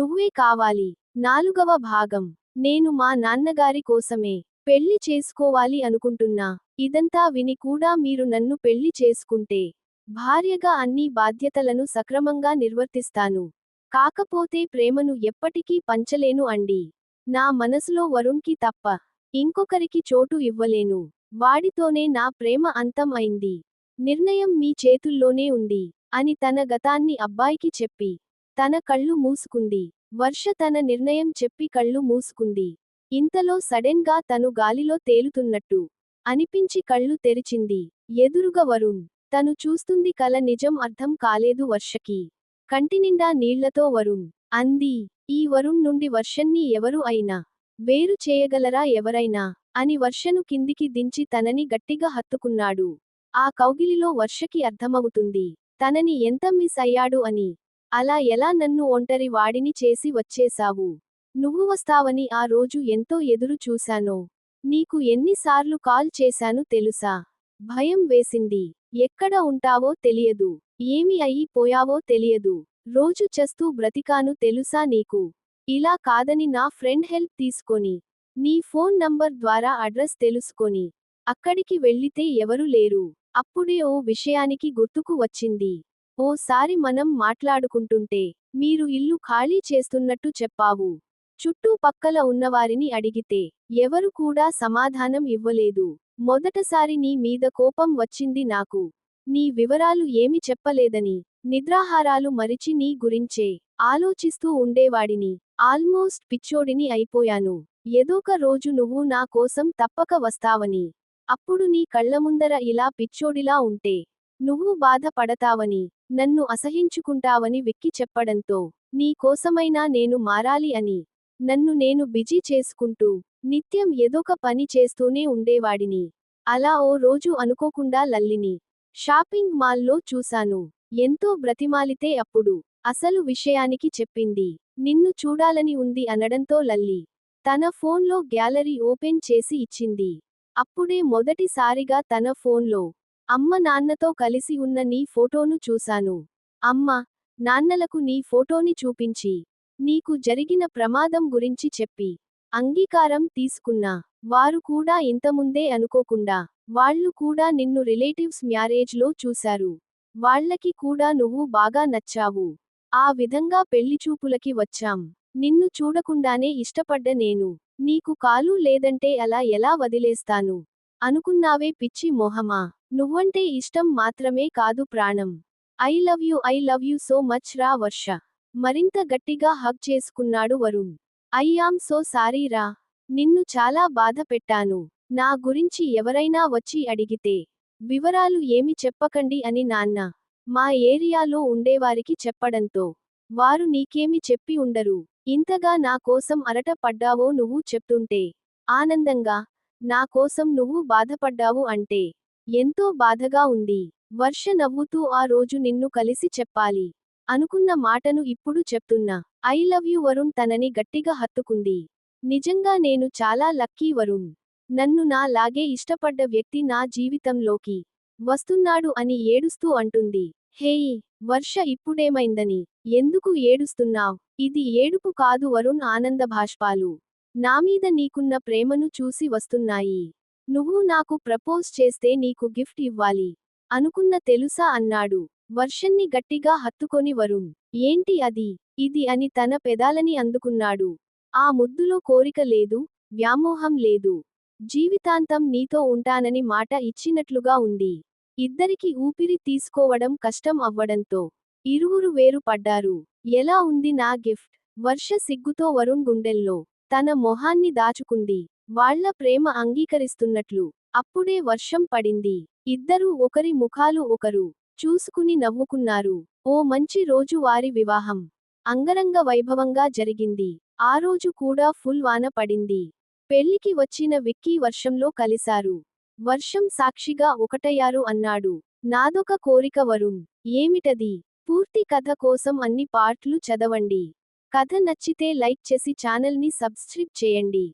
నువ్వే కావాలి. నాలుగవ భాగం. నేను మా నాన్నగారి కోసమే పెళ్ళి చేసుకోవాలి అనుకుంటున్నా. ఇదంతా విని కూడా మీరు నన్ను పెళ్ళి చేసుకుంటే భార్యగా అన్ని బాధ్యతలను సక్రమంగా నిర్వర్తిస్తాను. కాకపోతే ప్రేమను ఎప్పటికీ పంచలేను అండి. నా మనసులో వరుణ్కి తప్ప ఇంకొకరికి చోటు ఇవ్వలేను. వాడితోనే నా ప్రేమ అంతం అయింది. నిర్ణయం మీ చేతుల్లోనే ఉంది అని తన గతాన్ని అబ్బాయికి చెప్పి తన కళ్ళు మూసుకుంది. వర్ష తన నిర్ణయం చెప్పి కళ్ళు మూసుకుంది. ఇంతలో సడెన్గా తను గాలిలో తేలుతున్నట్టు అనిపించి కళ్ళు తెరిచింది. ఎదురుగా వరుణ్. తను చూస్తుంది కల నిజం అర్థం కాలేదు వర్షకి. కంటినిండా నీళ్ళతో వరుణ్. అంది. ఈ వరుణ్ నుండి వర్షన్ని ఎవరు అయినా వేరు చేయగలరా ఎవరైనా అని వర్షను కిందికి దించి తనని గట్టిగా హత్తుకున్నాడు. ఆ కౌగిలిలో వర్షకి అర్థమవుతుంది. తనని ఎంత మిస్ అయ్యాడు అని అలా ఎలా నన్ను ఒంటరి వాడిని చేసి వచ్చేశావు? నువ్వు వస్తావని ఆ రోజు ఎంతో ఎదురు చూశానో. నీకు ఎన్నిసార్లు కాల్ చేశాను తెలుసా? భయం వేసింది. ఎక్కడ ఉంటావో తెలియదు. ఏమి అయి పోయావో తెలియదు. రోజు చస్తూ బ్రతికాను తెలుసా నీకు? ఇలా కాదని నా ఫ్రెండ్ హెల్ప్ తీసుకొని నీ ఫోన్ నంబర్ ద్వారా అడ్రస్ తెలుసుకొని అక్కడికి వెళ్ళితే ఎవరూ లేరు. అప్పుడే ఓ విషయానికి గుర్తుకు వచ్చింది. ఓసారి మనం మాట్లాడుకుంటుంటే మీరు ఇల్లు ఖాళీ చేస్తున్నట్టు చెప్పావు. చుట్టూ పక్కల ఉన్నవారిని అడిగితే ఎవరు కూడా సమాధానం ఇవ్వలేదు. మొదటసారి నీ మీద కోపం వచ్చింది నాకు. నీ వివరాలు ఏమి చెప్పలేదని నిద్రాహారాలు మరిచి నీ గురించే ఆలోచిస్తూ ఉండేవాడిని. ఆల్మోస్ట్ పిచ్చోడిని అయిపోయాను. ఏదోక రోజు నువ్వు నా కోసం తప్పక వస్తావని. అప్పుడు నీ కళ్ళముందర ఇలా పిచ్చోడిలా ఉంటే నువ్వు బాధపడతావని నన్ను అసహించుకుంటావని విక్కి చెప్పడంతో నీ కోసమైనా నేను మారాలి అని నన్ను నేను బిజీ చేసుకుంటూ నిత్యం ఏదొక పని చేస్తూనే ఉండేవాడిని. అలా ఓ రోజు అనుకోకుండా లల్లిని షాపింగ్ మాల్లో చూశాను. ఎంతో బ్రతిమాలితే అప్పుడు అసలు విషయానికి చెప్పింది నిన్ను చూడాలని ఉంది అనడంతో లల్లి తన ఫోన్లో గ్యాలరీ ఓపెన్ చేసి ఇచ్చింది. అప్పుడే మొదటిసారిగా తన ఫోన్లో అమ్మ నాన్నతో కలిసి ఉన్న నీ ఫోటోను చూశాను. అమ్మ నాన్నలకు నీ ఫోటోని చూపించి నీకు జరిగిన ప్రమాదం గురించి చెప్పి అంగీకారం తీసుకున్నా. వారు కూడా ఇంతముందే అనుకోకుండా వాళ్ళు కూడా నిన్ను రిలేటివ్స్ మ్యారేజ్లో చూశారు. వాళ్ళకి కూడా నువ్వు బాగా నచ్చావు. ఆ విధంగా పెళ్ళిచూపులకి వచ్చాం. నిన్ను చూడకుండానే ఇష్టపడ్డ నేను. నీకు కాలు లేదంటే అలా ఎలా వదిలేస్తాను? అనుకున్నావే పిచ్చి మొహమా? నువ్వంటే ఇష్టం మాత్రమే కాదు ప్రాణం. I love you I love you so much రా వర్ష. మరింత గట్టిగా హగ్ చేసుకున్నాడు వరుణ్. ఐ సో సారీ రా. నిన్ను చాలా బాధ పెట్టాను. నా గురించి ఎవరైనా వచ్చి అడిగితే వివరాలు ఏమి చెప్పకండి అని నాన్న. మా ఏరియాలో ఉండేవారికి చెప్పడంతో వారు నీకేమి చెప్పి ఉండరు. ఇంతగా నా కోసం అరట పడ్డావో నువ్వు చెప్తుంటే ఆనందంగా నా కోసం నువ్వు బాధపడ్డావు అంటే ఎంతో బాధగా ఉంది. వర్ష నవ్వుతూ ఆ రోజు నిన్ను కలిసి చెప్పాలి. అనుకున్న మాటను ఇప్పుడు చెప్తున్నా. ఐ లవ్ యు వరుణ్ తనని గట్టిగా హత్తుకుంది. నిజంగా నేను చాలా లక్కీ వరుణ్. నన్ను నా లాగే ఇష్టపడ్డ వ్యక్తి నా జీవితంలోకి వస్తున్నాడు అని ఏడుస్తూ అంటుంది. హేయ్ వర్ష ఇప్పుడేమైందని? ఎందుకు ఏడుస్తున్నావ్? ఇది ఏడుపు కాదు వరుణ్ ఆనంద భాష్పాలు నామీద నీకున్న ప్రేమను చూసి వస్తున్నాయి. నువ్వు నాకు ప్రపోజ్ చేస్తే నీకు గిఫ్ట్ ఇవ్వాలి. అనుకున్న తెలుసా అన్నాడు. వర్షన్ని గట్టిగా హత్తుకొని వరుణ్. ఏంటి అది? ఇది అని తన పెదాలని అందుకున్నాడు. ఆ ముద్దులో కోరిక లేదు వ్యామోహం లేదు. జీవితాంతం నీతో ఉంటానని మాట ఇచ్చినట్లుగా ఉంది. ఇద్దరికి ఊపిరి తీసుకోవడం కష్టం అవ్వడంతో ఇరువురు వేరు పడ్డారు ఎలా ఉంది నా గిఫ్ట్? వర్ష సిగ్గుతో వరుణ్ గుండెల్లో. తన మొహాన్ని దాచుకుంది. వాళ్ళ ప్రేమ అంగీకరిస్తున్నట్లు. అప్పుడే వర్షం పడింది. ఇద్దరూ ఒకరి ముఖాలు ఒకరు చూసుకుని నవ్వుకున్నారు. ఓ మంచి రోజు వారి వివాహం. అంగరంగ వైభవంగా జరిగింది. ఆ రోజు కూడా ఫుల్ వాన పడింది. పెళ్ళికి వచ్చిన విక్కీ వర్షంలో కలిశారు. వర్షం సాక్షిగా ఒకటయ్యారు అన్నాడు. నాదొక కోరిక వరుణ్. ఏమిటది? పూర్తి కథ కోసం అన్ని పార్ట్లు చదవండి. కథ నచ్చితే లైక్ చేసి ఛానల్ని సబ్స్క్రైబ్ చేయండి.